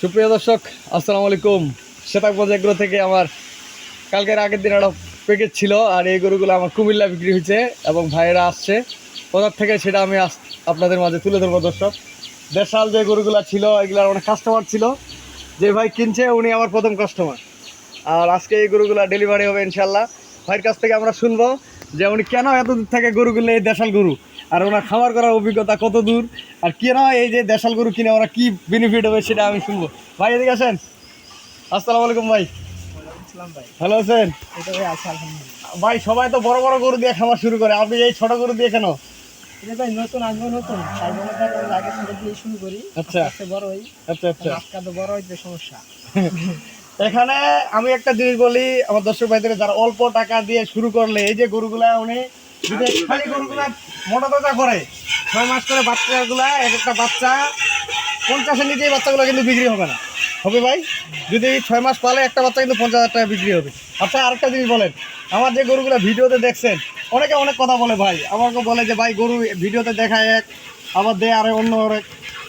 সুপ্রিয় দর্শক, আসসালামু আলাইকুম। শ্বেতাকবাজ এগ্রো থেকে আমার কালকের আগের দিন একটা প্যাকেজ ছিল আর এই গরুগুলো আমার কুমিল্লা বিক্রি হয়েছে এবং ভাইয়েরা আসছে। কোথার থেকে সেটা আমি আপনাদের মাঝে তুলে ধরবো দর্শক। দেশাল যে গরুগুলো ছিল, এগুলার অনেক কাস্টমার ছিল। যে ভাই কিনছে, উনি আমার প্রথম কাস্টমার আর আজকে এই গরুগুলো ডেলিভারি হবে ইনশাল্লাহ ভাইয়ের কাছ থেকে আমরা শুনব যে উনি কেন এত দূর থেকে গরুগুলো, এই দেশাল গরু আর ওনার খামার করার অভিজ্ঞতা কত দূর? আর কেন এই যে দেশাল গরু কিনে ওরা কি বেনিফিট হবে সেটা আমি শুনব। ভাই এদিকে আসেন। আসসালামু আলাইকুম ভাই। ভালো আছেন? ভাই ভাই সবাই তো বড় বড় গরু দিয়ে খামার শুরু করে। আপনি এই ছোট গরু দিয়ে কেন? ভাই নতুন আগ্রহ নতুন। তাই বলে আগে ছোট দিয়ে শুরু করি। আচ্ছা। বড় হই। আচ্ছা আচ্ছা। আজকাল বড় হইতে সমস্যা। এখানে আমি একটা জিনিস বলি আমার দর্শক ভাইদের যারা অল্প টাকা দিয়ে শুরু করলে এই যে গরুগুলা উনি গরুগুলা করে? ছয় মাস করে বাচ্চাগুলা, এক একটা বাচ্চা পঞ্চাশের কিন্তু বিক্রি হবে না। হবে ভাই? যদি ছয় মাস পালে একটা বাচ্চা কিন্তু পঞ্চাশ হাজার টাকা বিক্রি হবে। আচ্ছা আরেকটা জিনিস বলেন। আমার যে গরুগুলো ভিডিওতে দেখছেন, অনেকে অনেক কথা বলে ভাই। আমাকে বলে যে, ভাই, গরু ভিডিওতে দেখায় এক, আবার দেয় আরে অন্য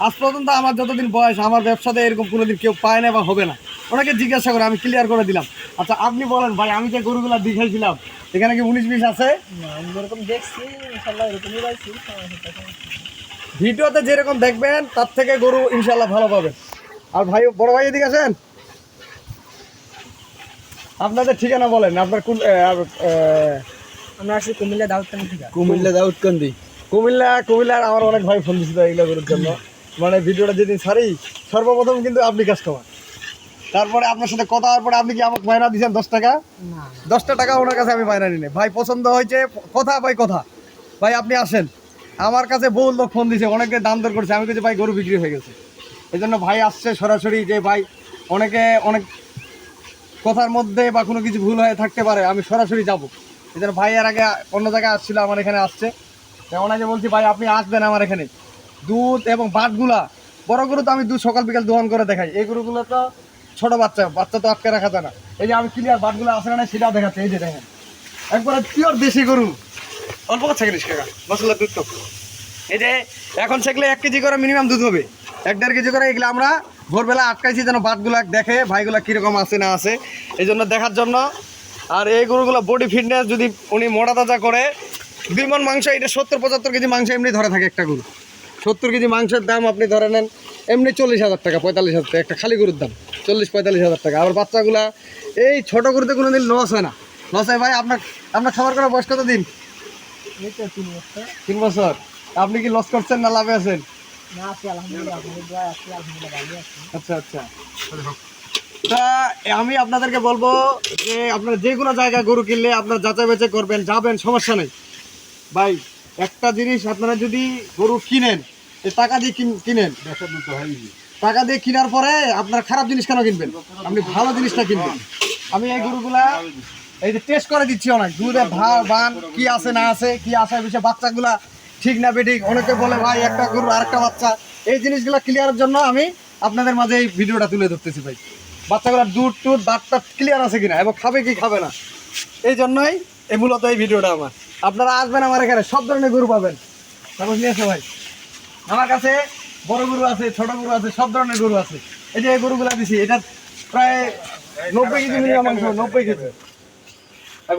আজ পর্যন্ত আমার যতদিন বয়স, আমার ব্যবসাতে এরকম কোনোদিন কেউ পায় না বা হবে না। অনেকে জিজ্ঞাসা করে, আমি ক্লিয়ার করে দিলাম। আচ্ছা আপনি বলেন ভাই আমি যে গরুগুলো দেখাইছিলাম এখানে কি উনিশ বিশ আছে? ভিডিওতে যেরকম দেখবেন তার থেকে গরু ইনশাল্লাহ ভালো পাবেন। আর ভাই বড় ভাই এদিকে আছেন আপনাদের ঠিকানা বলেন আপনার কোন আমরা কুমিল্লা দাউদকান থেকে। কুমিল্লা দাউদকান্দি। কুমিল্লা কুমিল্লার আমার অনেক ভাই ফোন দিছিল এগুলো করার জন্য। মানে ভিডিওটা যেদিন সারি সর্বপ্রথম কিন্তু আপনি কাস্টমার। তারপরে আপনার সাথে কথা হওয়ার পরে আপনি কি আমাকে মায়না দিয়েছেন দশ টাকা? দশটা টাকা ওনার কাছে আমি মায়না নিলে ভাই পছন্দ হয়েছে কথা ভাই কথা। ভাই আপনি আসেন। আমার কাছে বহু লোক ফোন দিয়েছে অনেকে দাম দর করছে। আমি কিছু ভাই গরু বিক্রি হয়ে গেছে। এই জন্য ভাই আসছে সরাসরি যে ভাই অনেকে অনেক কথার মধ্যে বা কোনো কিছু ভুল হয়ে থাকতে পারে আমি সরাসরি যাব। এই জন্য ভাই এর আগে অন্য জায়গায় আসছিল আমার এখানে আসছে। ওনাকে বলছি ভাই আপনি আসবেন আমার এখানে। দুধ এবং বাটগুলা বড় গরু তো আমি দুধ সকাল বিকাল দোহন করে দেখাই। এই গরুগুলো তো ছোট বাচ্চা বাচ্চা তো আটকে রাখা যায় না। এই যে আমি ক্লিয়ার বাটগুলো আসে না সেটাও দেখাচ্ছে, এই যে দেখেন। একবারে পিওর দেশি গরু। অল্প কথা জিনিস কাকা, মশলা দুধ তো। এই যে এখন সেগুলো এক কেজি করে মিনিমাম দুধ হবে। এক দেড় কেজি করে এগুলো আমরা ভোরবেলা আটকাইছি যেন বাটগুলা দেখে ভাইগুলা কীরকম আছে না আছে। এই জন্য দেখার জন্য। আর এই গরুগুলো বডি ফিটনেস যদি উনি মোটা তাজা করে দুই মন মাংস, এটা সত্তর পঁচাত্তর কেজি মাংস এমনি ধরে থাকে একটা গরু। সত্তর কেজি মাংসের দাম আপনি ধরে নেন, এমনি চল্লিশ হাজার টাকা, পঁয়তাল্লিশ হাজার টাকা, একটা খালি গরুর দাম। চল্লিশ পঁয়তাল্লিশ হাজার টাকা। আবার বাচ্চাগুলা এই ছোটো গরুতে কোনো দিন লস হয় না। লস হয় ভাই আপনার আপনার খাবার করার বয়স কত দিন? তিন বছর। আপনি কি লস করছেন না লাভে আছেন? আচ্ছা আচ্ছা। তা আমি আপনাদেরকে বলব যে আপনারা যে কোনো জায়গায় গরু কিনলে আপনারা যাচাই বাছাই করবেন যাবেন সমস্যা নেই। ভাই একটা জিনিস আপনারা যদি গরু কিনেন এই টাকা দিয়ে কিন- কিনেন। টাকা দিয়ে কেনার পরে আপনার খারাপ জিনিস কেন কিনবেন? আপনি ভালো জিনিসটা কিনবেন। আমি এই গরুগুলা এই যে টেস্ট করে দিচ্ছি অনেক। দুধে ভার বান কি আছে, না আছে, কি আছে বিষয়ে বাচ্চাগুলা ঠিক না বেঠিক। অনেকে বলে, ভাই, একটা গরু আরেকটা বাচ্চা। এই জিনিসগুলো ক্লিয়ারের জন্য আমি আপনাদের মাঝে এই ভিডিওটা তুলে ধরতেছি ভাই। বাচ্চাগুলো দুধ টুধ বাটটা ক্লিয়ার আছে কিনা এবং খাবে কি খাবে না? এই জন্যই এই মূলত এই ভিডিওটা আমার। আপনারা আসবেন আমার এখানে, সব ধরনের গরু পাবেন। তারপর নিয়ে ভাই? আমার কাছে বড় গরু আছে ছোট গরু আছে সব ধরনের গরু আছে। এই যে গরুগুলা দিছি এটা প্রায় নব্বই কেজি মিনিমাম মাংস নব্বই কেজি।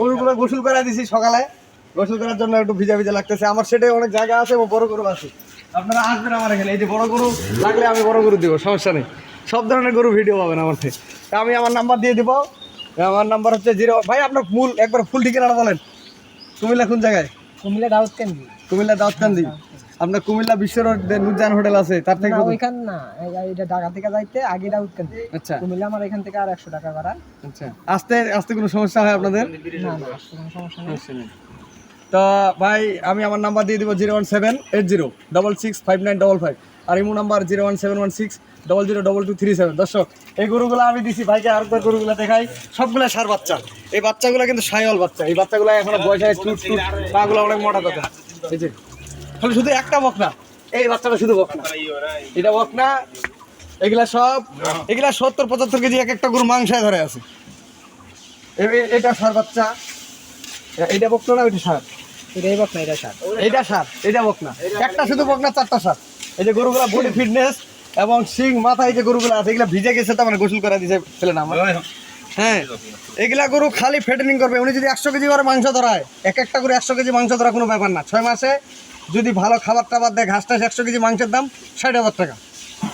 গরুগুলো গোসল করে দিছি সকালে। গোসল করার জন্য একটু ভিজা ভিজা লাগতেছে। আমার সেটাই অনেক জায়গা আছে এবং বড় গরু আছে। আপনারা আসবেন আমার এখানে। এই যে বড় গরু লাগলে আমি বড় গরু দিব সমস্যা নেই। সব ধরনের গরু ভিডিও পাবেন আমার থেকে। আমি আমার নাম্বার দিয়ে দিব। আমার নাম্বার হচ্ছে জিরো ভাই আপনার মূল একবার ফুল ঠিকানা বলেন। কুমিল্লা কোন জায়গায়? কুমিল্লা দাউদকান কুমিল্লা দাউদকান্দি। আপনার কুমিল্লা বিশ্ব রোড যে নুরজান হোটেল আছে তার থেকে না ওইখান না এই- এটা ঢাকা থেকে যাইতে আগে দাউদকান আচ্ছা। কুমিল্লা আমার এখান থেকে আর একশো টাকা ভাড়া। আচ্ছা। আসতে আসতে কোনো সমস্যা হয় আপনাদের? না না আসলে কোনো সমস্যা নেই। তো ভাই আমি আমার নাম্বার দিয়ে দিব zero one seven eight zero double six five nine double five আর Imo number zero one seven one six double zero double two three seven. দর্শক এই গরুগুলো আমি দিছি ভাইকে আর আরেকবার গরুগুলো দেখাই। সবগুলো সার বাচ্চা। এই বাচ্চাগুলো কিন্তু সায়ল বাচ্চা। এই বাচ্চাগুলো এখনও বয়স হয় টুট টুট পাগুলো অনেক মোটা কথা। এই যে। খালি শুধু একটা বকনা। এই বাচ্চাটা শুধু বকনা। এটা বকনা এগুলা সব এগুলা সত্তর পঁচাত্তর কেজি এক একটা গরু মাংসায় ধরে আছে। এটা সার বাচ্চা। এটা বকনা না ওইটা সার? এটাই বক না এটা সার। এইটা সার এটা বকনা। একটা শুধু বকনা চারটা সার। এই যে গরুগুলা বডি ফিটনেস এবং শিং মাথায় যে গরুগুলো আছে এগুলো ভিজে গেছে তো মানে গোসল করে দিয়েছে ছেলে না আমার। হ্যাঁ এগুলা গরু খালি ফেটেনিং করবে। উনি যদি একশো কেজি করে মাংস ধরায় এক একটা করে একশো কেজি মাংস ধরা কোনো ব্যাপার না। ছয় মাসে যদি ভালো খাবার টাবার দেয় ঘাস টাস একশো কেজি মাংসের দাম ষাট হাজার টাকা।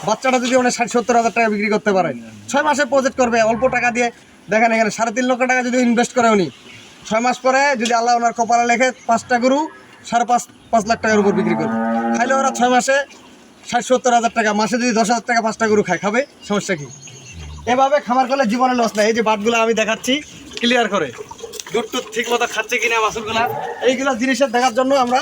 বাচ্চাটা যদি উনি ষাট সত্তর হাজার টাকা বিক্রি করতে পারে। ছয় মাসে প্রজেক্ট করবে, অল্প টাকা দিয়ে। দেখেন এখানে সাড়ে তিন লক্ষ টাকা যদি ইনভেস্ট করে উনি। ছয় মাস পরে যদি আল্লাহ ওনার কপালে লেখে, পাঁচটা গরু সাড়ে পাঁচ পাঁচ লাখ টাকার উপর বিক্রি করবে। খাইলে ওরা ছয় মাসে ষাট সত্তর হাজার টাকা, মাসে যদি দশ হাজার টাকা পাঁচটা গরু খায়, খাবে? সমস্যা কি? এভাবে খামার করলে জীবনে লস নাই। এই যে বাটগুলো আমি দেখাচ্ছি ক্লিয়ার করে। দুধ টুধ ঠিক মতো খাচ্ছে কিনা বাসুরগুলা এইগুলো জিনিসের দেখার জন্য আমরা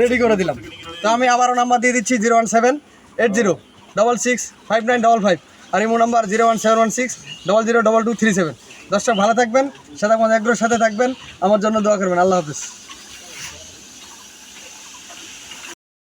রেডি করে দিলাম। তো আমি আবারও নাম্বার দিয়ে দিচ্ছি zero one seven eight zero double six five nine double five আর Imo number zero one seven one six double zero double two three seven দশটা ভালো থাকবেন আমাদের একগ্রোর সাথে থাকবেন। আমার জন্য দোয়া করবেন। আল্লাহ হাফিজ।